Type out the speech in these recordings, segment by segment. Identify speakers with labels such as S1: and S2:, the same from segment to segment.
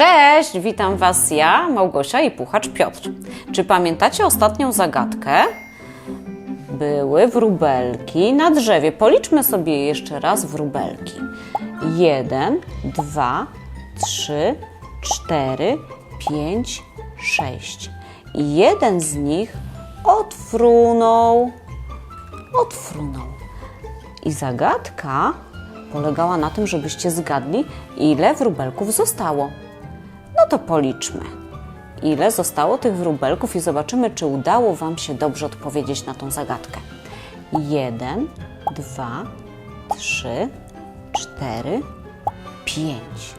S1: Cześć, witam Was ja, Małgosia i Puchacz Piotr. Czy pamiętacie ostatnią zagadkę? Były wróbelki na drzewie. Policzmy sobie jeszcze raz wróbelki. Jeden, dwa, trzy, cztery, pięć, sześć. I jeden z nich odfrunął. Odfrunął. I zagadka polegała na tym, żebyście zgadli, ile wróbelków zostało. To policzmy. Ile zostało tych wróbelków i zobaczymy, czy udało Wam się dobrze odpowiedzieć na tą zagadkę. Jeden, dwa, trzy, cztery, pięć.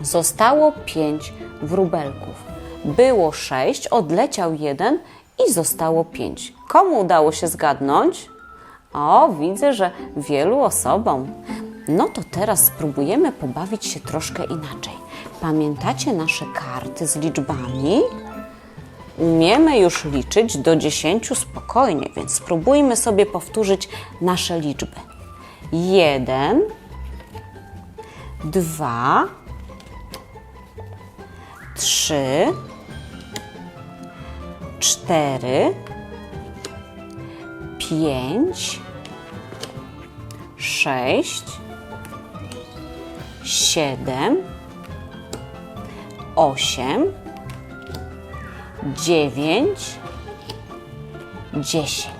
S1: Zostało pięć wróbelków. Było sześć, odleciał jeden i zostało pięć. Komu udało się zgadnąć? O, widzę, że wielu osobom. No to teraz spróbujemy pobawić się troszkę inaczej. Pamiętacie nasze karty z liczbami? Umiemy już liczyć do 10 spokojnie, więc spróbujmy sobie powtórzyć nasze liczby. 1, 2, 3, 4, 5, 6, 7, 8, 9, 10.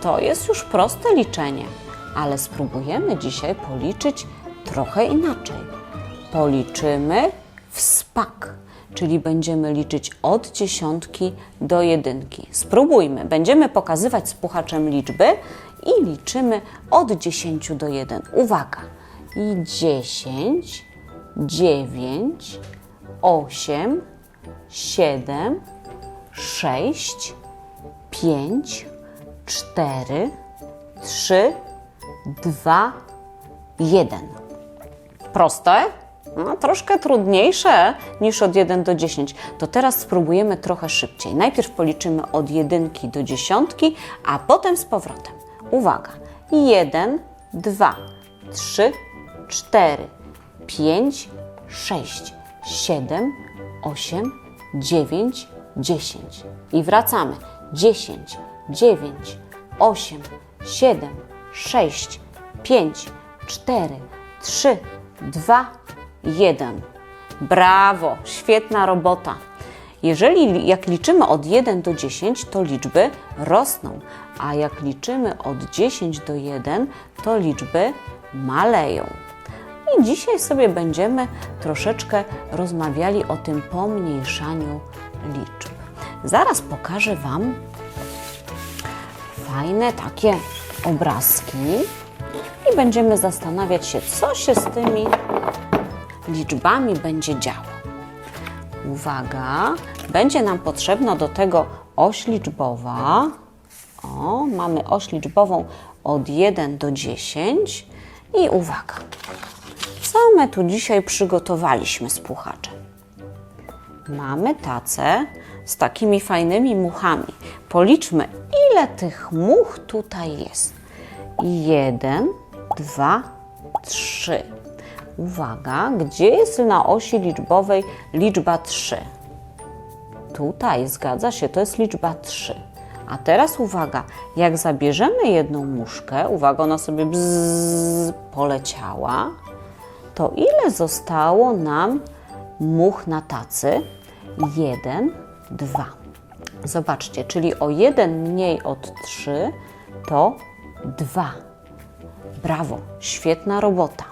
S1: To jest już proste liczenie, ale spróbujemy dzisiaj policzyć trochę inaczej. Policzymy w spak, czyli będziemy liczyć od dziesiątki do jedynki. Spróbujmy. Będziemy pokazywać z puchaczem liczby i liczymy od 10 do 1. Uwaga! I 10, 9, 8, 7, 6, 5, 4, 3, 2, 1. Proste? No, troszkę trudniejsze niż od 1 do 10. To teraz spróbujemy trochę szybciej. Najpierw policzymy od 1 do 10, a potem z powrotem. Uwaga. 1, 2, 3, 4, 5, 6, 7, 8, 9, 10. I wracamy. 10, 9, 8, 7, 6, 5, 4, 3, 2, 1. Brawo, świetna robota. Jeżeli jak liczymy od 1 do 10, to liczby rosną, a jak liczymy od 10 do 1, to liczby maleją. I dzisiaj sobie będziemy troszeczkę rozmawiali o tym pomniejszaniu liczb. Zaraz pokażę Wam fajne takie obrazki i będziemy zastanawiać się, co się z tymi liczbami będzie działo. Uwaga, będzie nam potrzebna do tego oś liczbowa. O, mamy oś liczbową od 1 do 10 i uwaga, co my tu dzisiaj przygotowaliśmy z puchaczem? Mamy tacę z takimi fajnymi muchami. Policzmy, ile tych much tutaj jest. Jeden, dwa, trzy. Uwaga, gdzie jest na osi liczbowej liczba 3? Tutaj, zgadza się, to jest liczba 3. A teraz uwaga, jak zabierzemy jedną muszkę, uwaga, ona sobie bzzz, poleciała, to ile zostało nam much na tacy? Jeden, dwa. Zobaczcie, czyli o jeden mniej od 3 to 2. Brawo, świetna robota.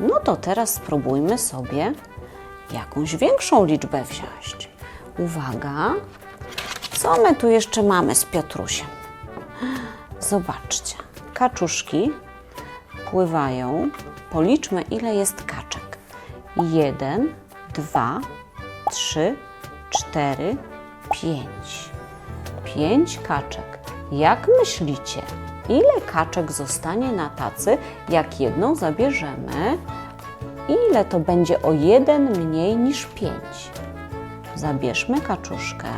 S1: No to teraz spróbujmy sobie jakąś większą liczbę wziąć. Uwaga, co my tu jeszcze mamy z Piotrusiem? Zobaczcie, kaczuszki pływają. Policzmy, ile jest kaczek. Jeden, dwa, trzy, cztery, pięć. Pięć kaczek. Jak myślicie, ile kaczek zostanie na tacy, jak jedną zabierzemy? Ile to będzie o jeden mniej niż pięć? Zabierzmy kaczuszkę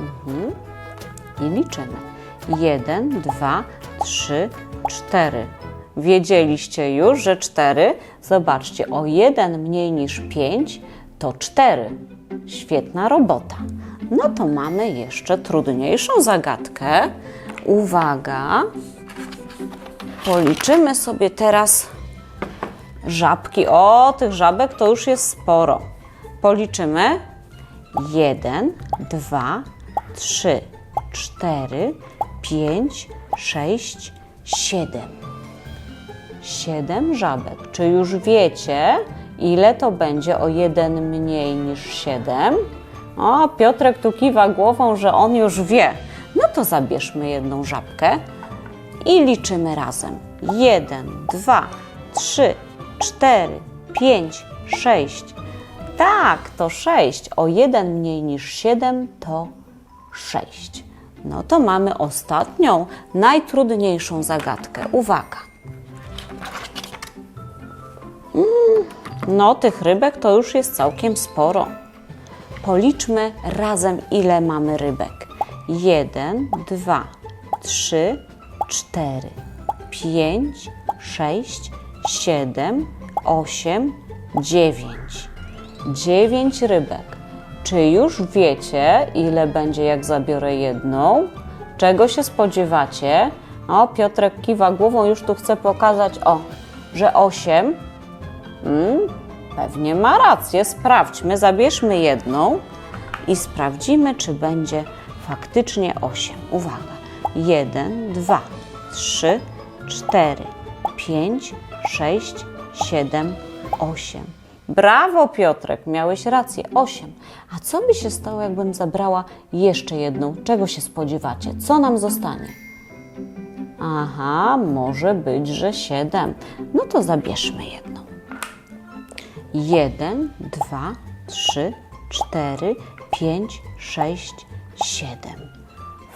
S1: mhm. i liczymy. Jeden, dwa, trzy, cztery, wiedzieliście już, że 4, zobaczcie, o 1 mniej niż 5 to 4. Świetna robota. No to mamy jeszcze trudniejszą zagadkę. Uwaga. Policzymy sobie teraz żabki. O, tych żabek to już jest sporo. Policzymy. 1, 2, 3, 4, 5, 6, 7. 7 żabek. Czy już wiecie, ile to będzie o jeden mniej niż 7? O, Piotrek tu kiwa głową, że on już wie. No to zabierzmy jedną żabkę i liczymy razem. 1, 2, 3, 4, 5, 6. Tak, to 6. O jeden mniej niż 7 to 6. No to mamy ostatnią, najtrudniejszą zagadkę. Uwaga. No, tych rybek to już jest całkiem sporo. Policzmy razem, ile mamy rybek. 1, 2, 3, 4, 5, 6, 7, 8, 9. 9 rybek. Czy już wiecie, ile będzie, jak zabiorę jedną? Czego się spodziewacie? O, Piotrek kiwa głową, już tu chce pokazać, o, że 8. Mm, pewnie ma rację. Sprawdźmy, zabierzmy jedną i sprawdzimy, czy będzie faktycznie 8. Uwaga. 1, 2, 3, 4, 5, 6, 7, 8. Brawo, Piotrek, miałeś rację. 8. A co by się stało, jakbym zabrała jeszcze jedną? Czego się spodziewacie? Co nam zostanie? Aha, może być, że 7. No to zabierzmy jedną. 1, 2, 3, 4, 5, 6, 7.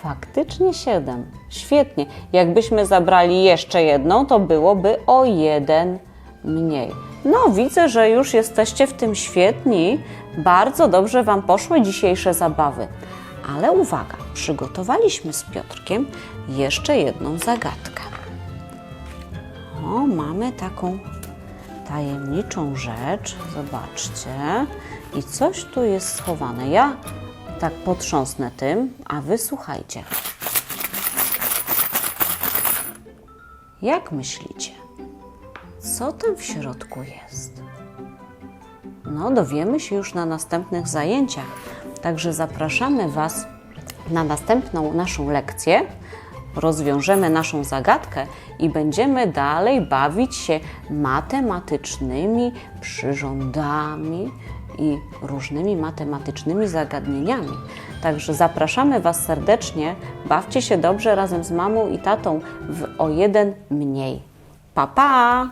S1: Faktycznie 7. Świetnie. Jakbyśmy zabrali jeszcze jedną, to byłoby o jeden mniej. No, widzę, że już jesteście w tym świetni. Bardzo dobrze Wam poszły dzisiejsze zabawy. Ale uwaga, przygotowaliśmy z Piotrkiem jeszcze jedną zagadkę. O, mamy taką tajemniczą rzecz. Zobaczcie. I coś tu jest schowane. Ja tak potrząsnę tym, a wy słuchajcie. Jak myślicie? Co tam w środku jest? No, dowiemy się już na następnych zajęciach. Także zapraszamy Was na następną naszą lekcję. Rozwiążemy naszą zagadkę i będziemy dalej bawić się matematycznymi przyrządami i różnymi matematycznymi zagadnieniami. Także zapraszamy Was serdecznie. Bawcie się dobrze razem z mamą i tatą w o jeden mniej. Pa, pa!